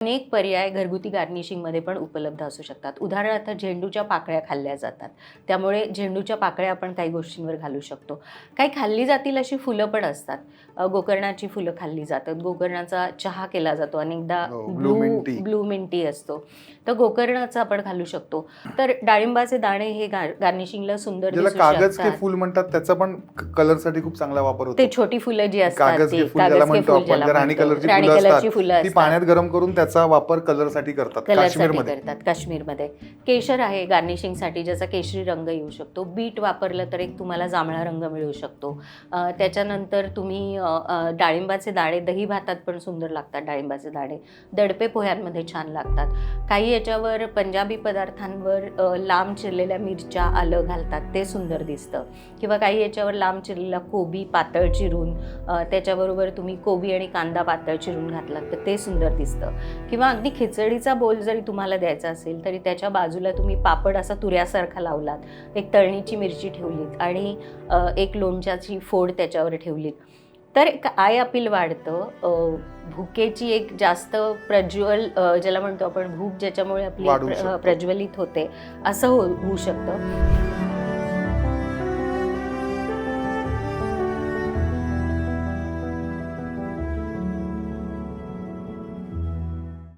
अनेक पर्याय घरगुती गार्निशिंगमध्ये पण उपलब्ध असू शकतात. उदाहरणार्थ झेंडूच्या पाकळ्या खाल्ल्या जातात. त्यामुळे झेंडूच्या पाकळ्या आपण काही गोष्टींवर घालू शकतो. काही खाल्ली जातील अशी फुलं पण असतात. गोकर्णाची फुलं खाल्ली जातात. गोकर्णाचा चहा केला जातो. अनेकदा हो, ब्लू. Blue Minty. असतो. तर गोकर्णाचा आपण घालू शकतो. तर डाळिंबाचे दाणे हे गार्निशिंगला सुंदर कागज. फुल म्हणतात त्याचा पण कलरसाठी खूप चांगला वापर होतो. ते छोटी फुलं जी असतात कागज ती के फुल ज्याला म्हणतो आपण ज्याला ज्या राणी. कलरची फुलं. पाण्यात गरम करून त्याचा वापर कलरसाठी करतात कलरसाठी काश्मीरमध्ये. करतात काश्मीरमध्ये. केशर आहे गार्निशिंगसाठी ज्याचा केशरी रंग येऊ शकतो. बीट वापरलं तर एक तुम्हाला जांभळा रंग मिळू शकतो. अं, त्याच्यानंतर तुम्ही अं, अं, डाळिंबाचे दाणे दही भातात पण सुंदर लागतात डाळिंबाचे दाणे. दडपे पोह्यांमध्ये छान लागतात. काही याच्यावर पंजाबी पदार्थांवर अं, लांब चिरलेल्या मिरच्या आलं घालतात ते सुंदर दिसतं. किंवा काही याच्यावर लांब चिरलेला कोबी पातळ चिरून अं, त्याच्याबरोबर तुम्ही कोबी आणि कांदा पातळ चिरून घातलात तर ते सुंदर दिसतं. किंवा अगदी खिचडीचा बोल जरी तुम्हाला द्यायचा असेल तरी त्याच्या बाजूला तुम्ही पापड असा तुऱ्यासारखा लावलात. एक तळणीची मिरची ठेवलीत आणि एक लोणच्याची फोड त्याच्यावर ठेवलीत. तर काय अपील वाढतं भुकेची एक जास्त प्रज्वल ज्याला म्हणतो आपण भूक ज्याच्यामुळे आपली. प्रज्वलित होते असं हो होऊ शकतं.